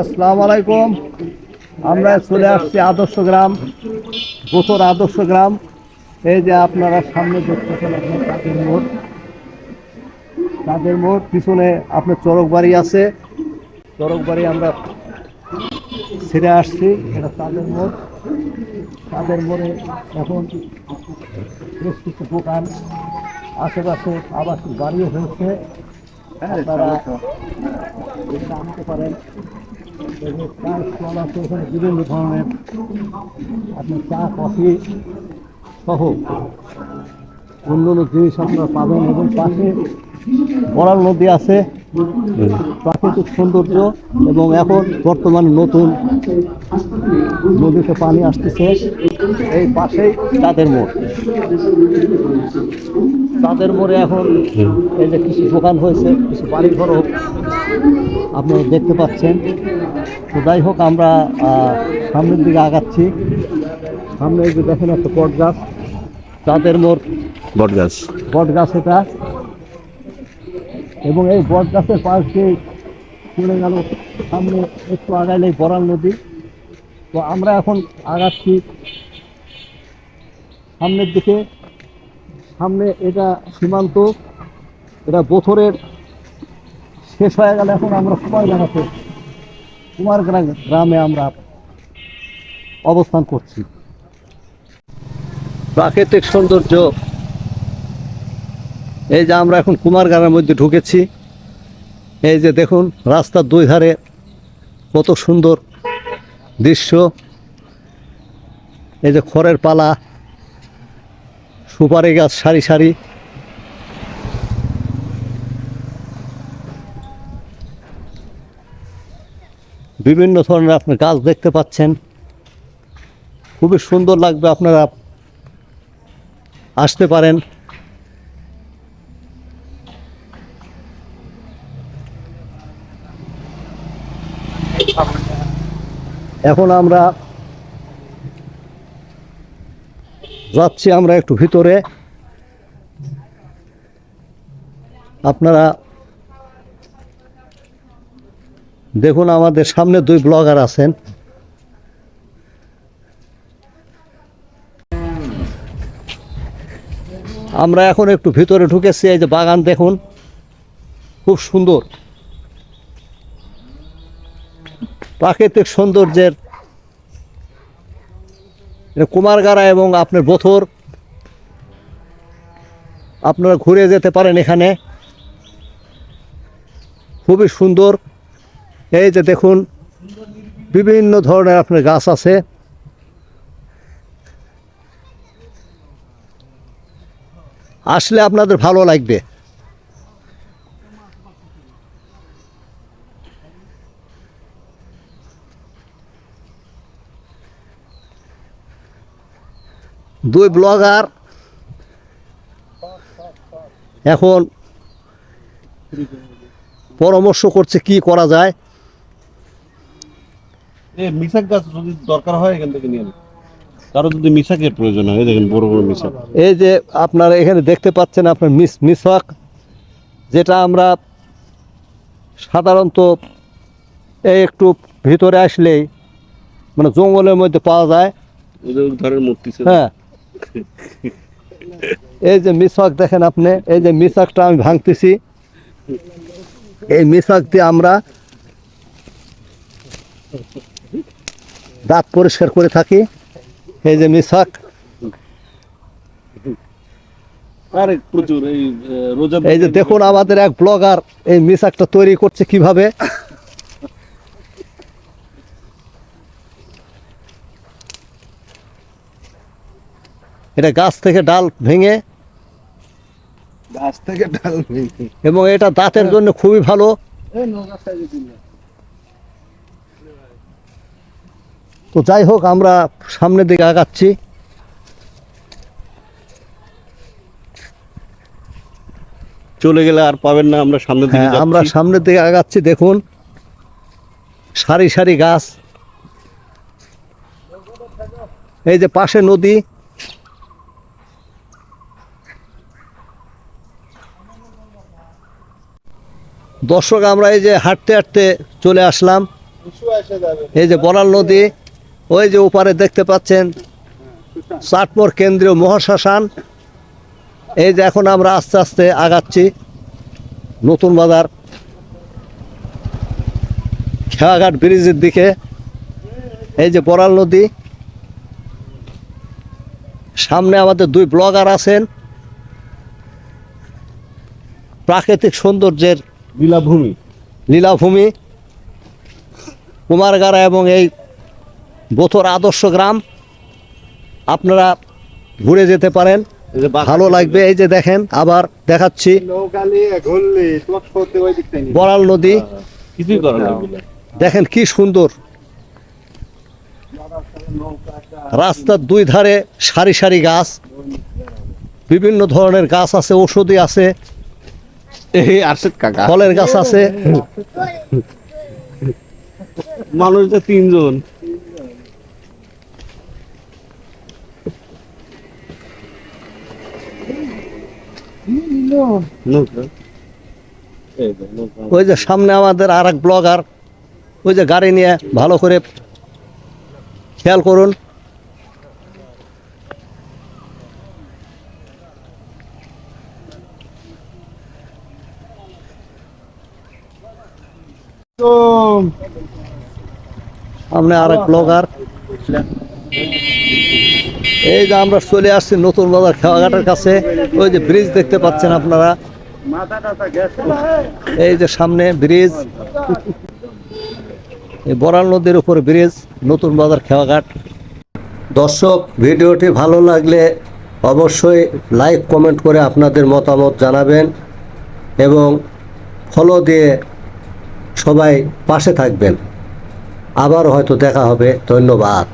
আসসালামু আলাইকুম। আমরা চলে আসছি আদর্শ গ্রাম গোসর আদর্শ গ্রাম। এই যে আপনারা সামনে দেখতেছেন আপনার তাদের মোড়। তাদের মোড়, পিছনে আপনার চরক বাড়ি আছে। চরক বাড়ি আমরা ছেড়ে আসছি, এটা তাদের মোড়। তাদের মোড়ে এখন বেশ কিছু দোকান, আশেপাশে আবাসিক বাড়িও হয়েছে। আপনারা আনতে পারেন। বিভিন্ন ধরনের। আপনি চা কফি সহ অন্য অন্য জিনিস আপনারা পাবেন এবং পাশে বড়াল নদী আছে। প্রাকৃতিক সৌন্দর্য এবং এখন বর্তমানে নতুন নদীতে পানি আসতেছে। এই পাশেই তাদের মোড়। তাদের মোড়ে এখন এই যে কিছু দোকান হয়েছে কিছু বাড়ি ঘরও আপনারা দেখতে পাচ্ছেন। তো যাই হোক আমরা সামনের দিকে আগাচ্ছি। সামনে এই যে দেখেন একটা বট গাছ। তাদের মোড়। বট গাছ। বট গাছ এটা। এবং এই বট গাছের পাশ দিয়ে চলে গেল সামনে একটু আগাইলেই বরাল নদী। তো আমরা এখন আগাচ্ছি সামনের দিকে। সামনে এটা সীমান্ত, এটা বছরের শেষ হয়ে গেলে এখন আমরা কুমার গ্রামে কুমার গ্রামে আমরা অবস্থান করছি। প্রাকৃতিক সৌন্দর্য। এই যে আমরা এখন কুমারগাঁড়ের মধ্যে ঢুকেছি। এই যে দেখুন, রাস্তার দুই ধারে কত সুন্দর দৃশ্য। এই যে খড়ের পালা। সুপারি গাছ, সারি সারি। বিভিন্ন ধরনের আপনার গাছ দেখতে পাচ্ছেন। খুবই সুন্দর লাগবে আপনারা আসতে পারেন। এখন আমরা যাচ্ছি আমরা একটু ভিতরে। আপনারা দেখুন আমাদের সামনে দুই ব্লগার আছেন। আমরা এখন একটু ভিতরে ঢুকেছি, এই যে বাগান দেখুন। খুব সুন্দর। প্রাকৃতিক সৌন্দর্যের এটা কুমারগাড়া এবং আপনার বথর। আপনারা ঘুরে যেতে পারেন এখানে। খুবই সুন্দর। এই যে দেখুন, বিভিন্ন ধরনের আপনার গাছ আছে। আসলে আপনাদের ভালো লাগবে। দুই ব্লগার। এখন পরামর্শ করছে কি করা যায়। এই মিশাক গাছ যদি দরকার হয় এখান থেকে নিয়ে কারও যদি মিশাকের প্রয়োজন হয় দেখেন বড় বড় মিশাক। এই যে আপনারা এখানে দেখতে পাচ্ছেন আপনার মিস মিসওয়াক যেটা আমরা সাধারণত এই একটু ভিতরে আসলেই মানে জঙ্গলের মধ্যে পাওয়া যায়। ধরেন মূর্তি হ্যাঁ এই যে মিশক দেখেন আপনি এই যে মিসওয়াকটা আমি ভাঙতেছি। এই মিসওয়াক দিয়ে আমরা দাঁত পরিষ্কার করে থাকি। এই যে মিশক এই যে দেখুন আমাদের এক ব্লগার এই মিশাকটা তৈরি করছে কীভাবে। এটা গাছ থেকে ডাল ভেঙে গাছ থেকে ডাল ভেঙে। এবং এটা দাঁতের জন্য খুবই ভালো। তো যাই হোক আমরা সামনের দিকে আগাচ্ছি। চলে গেলে আর পাবেন না আমরা সামনের দিকে হ্যাঁ আমরা। সামনের দিকে আগাচ্ছি দেখুন। সারি সারি গাছ। এই যে পাশে নদী। দর্শক, আমরা এই যে হাঁটতে হাঁটতে চলে আসলাম। এই যে বনাল নদী, ওই যে ওপারে দেখতে পাচ্ছেন চাটমোর কেন্দ্রীয় মহাশ্মশান। এই যে এখন আমরা আস্তে আস্তে আগাচ্ছি নতুন বাজার, খেয়াঘাট ব্রিজের দিকে। এই যে বরাল নদী, সামনে আমাদের দুই ব্লগার আছেন। প্রাকৃতিক সৌন্দর্যের লীলাভূমি। লীলাভূমি কুমারগাড়া এবং এই বোথর আদর্শ গ্রাম। আপনারা ঘুরে যেতে পারেন ভালো লাগবে। এই যে দেখেন আবার দেখাচ্ছি। বড়াল নদী। দেখেন কি সুন্দর। রাস্তার দুই ধারে সারি সারি গাছ। বিভিন্ন ধরনের গাছ আছে ঔষধি আছে। এই আরশেদ কাকা। ফলের গাছ আছে। মানুষ যে তিনজন। ওই যে সামনে আমাদের আর এক ব্লগার ওই যে গাড়ি নিয়ে ভালো করে খেয়াল করুন। তো সামনে আর এক ব্লগার এই যে আমরা চলে আসছি নতুন বাজার খেয়াঘাটের কাছে। ওই যে ব্রিজ দেখতে পাচ্ছেন আপনারা। এই যে সামনে ব্রিজ এই বরাল নদীর উপর ব্রিজ নতুন বাজার খেয়াঘাট দর্শক, ভিডিওটি ভালো লাগলে অবশ্যই লাইক কমেন্ট করে আপনাদের মতামত জানাবেন এবং ফলো দিয়ে সবাই পাশে থাকবেন। আবার হয়তো দেখা হবে। ধন্যবাদ।